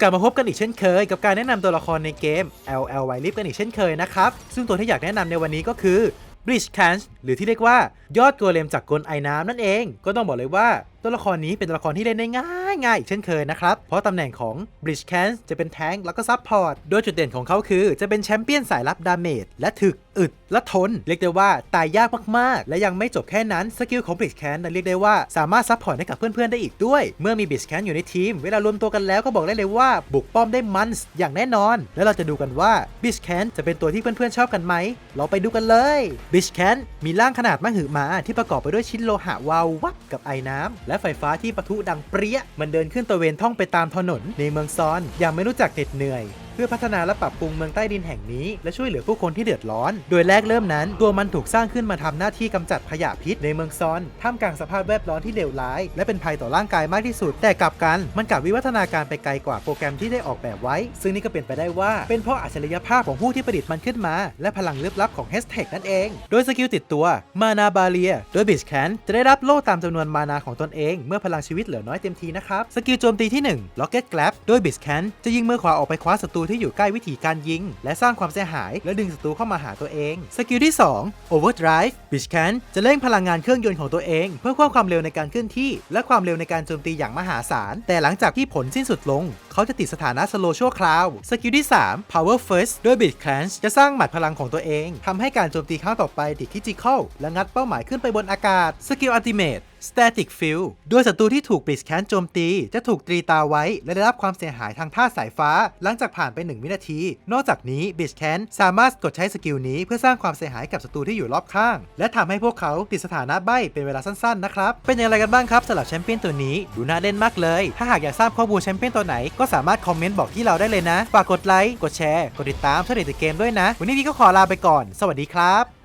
กลับมาพบกันอีกเช่นเคย กับการแนะนำตัวละครในเกม LL w i l i f กันอีกเช่นเคยนะครับ ซึ่งตัวที่อยากแนะนำในวันนี้ก็คือ Bridge c a n หรือที่เรียกว่ายอดโกเลมจากกลไอน้ำนั่นเอง ก็ต้องบอกเลยว่า ตัวละครนี้เป็นตัวละครที่เล่นได้ง่ายง่ายอีกเช่นเคยนะครับ เพราะตำแหน่งของ Bridge c a n จะเป็นแทงค์แล้วก็ซับพอร์ต โดยจุดเด่นของเขาคือจะเป็นแชมเปี้ยนสายรับดาเมจและถึกอึดและทน เรียกได้ว่าตายยากมากๆ และยังไม่จบแค่นั้นสกิลของ Bridge c a n นั้นเรียกได้ว่าสามารถซับพอร์ตให้กับเพื่อนๆได้อีกด้วย เมื่อมี Bridge c a n อยู่ในทีม เวลารวมตัวกันแล้วก็บอกได้เลยว่าบุกป้อมได้มันส์อย่างแน่นอน แล้วเราจะดูกันว่า Bridge c a n จะเป็นตัวที่เพื่อนๆชอบกันไหมเราไปดูกันเลย Bridge c a n มีร่างขนาดมหึมาที่ประกอบไปด้วยชิ้นโลหะวาววับกับไอ้น้ำและและไฟฟ้าที่ปะทุดังเปรี้ย มันเดินขึ้นตะเวนท่องไปตามถนนในเมืองซอนอย่างไม่รู้จักเหน็ดเหนื่อย เพื่อพัฒนาและปรับปรุงเมืองใต้ดินแห่งนี้และช่วยเหลือผู้คนที่เดือดร้อน โดยแรกเริ่มนั้น ตัวมันถูกสร้างขึ้นมาทำหน้าที่กำจัดขยะพิษในเมืองซอนท่ามกลางสภาพแวดล้อมที่เลวร้าย และเป็นภัยต่อร่างกายมากที่สุด แต่กลับกันมันกลับวิวัฒนาการไปไกลกว่าโปรแกรมที่ได้ออกแบบไว้ ซึ่งนี่ก็เป็นไปได้ว่าเป็นเพราะอัจฉริยภาพของผู้ที่ประดิษฐ์มันขึ้นมา และพลังลึกลับของ h ฮ s t a g นั่นเอง โดยสกิลติดตัวมานาบาเลียโดยบิชแคนจะได้รับโล่ตามจำนวนมานาของตนเอง เมื่อพลังชีวิตเหลือน้อยเต็มทีนะครับสกิลโจมตีที่1 Rocket Grab โดยบิชแคนจะยิงมือขวาออกไปคว้าศัตรูที่อยู่ใกล้วิธีการยิง และสร้างความเสียหาย และดึงศัตรูเข้ามาหาตัวเอง สกิลที่ 2 Overdrive บิชแคนจะเร่งพลังงานเครื่องยนต์ของตัวเอง เพื่อเพิ่มความเร็วในการเคลื่อนที่ และความเร็วในการโจมตีอย่างมหาศาล แต่หลังจากที่ผลสิ้นสุดลง เขาจะติดสถานะสโลชั่วคราว สกิลที่ 3 Power First โดย b i t c l a n c h จะสร้างหมัดพลังของตัวเองทำให้การโจมตีครั้งต่อไปติดคิจิคอลและงัดเป้าหมายขึ้นไปบนอากาศ สกิล Ultimate Static Field โดยศัตรูที่ถูก b i t c a n โจมตี จะถูกตรีตาไว้ และได้รับความเสียหายทางท่าสายฟ้า หลังจากผ่านไป 1 วินาที นอกจากนี้ b i t c a n สามารถกดใช้สกิลนี้เพื่อสร้างความเสียหายกับศัตรูที่อยู่รอบข้าง และทำให้พวกเขาติดสถานะใบ้เป็นเวลาสั้นๆนะครับ เป็นอย่างไรกันบ้างครับสำหรับแชมเปี้ยนตัวนี้ดูน่าเล่นมากเลย ถ้าหากอยากทราบข้อมูลแชมเปี้ยนตัวไหนก็็สามารถคอมเมนต์บอกที่เราได้เลยนะ ฝากกดไลค์ กดแชร์ กดติดตามช่วยเด็ดเกมด้วยนะ วันนี้พี่ก็ขอลาไปก่อน สวัสดีครับ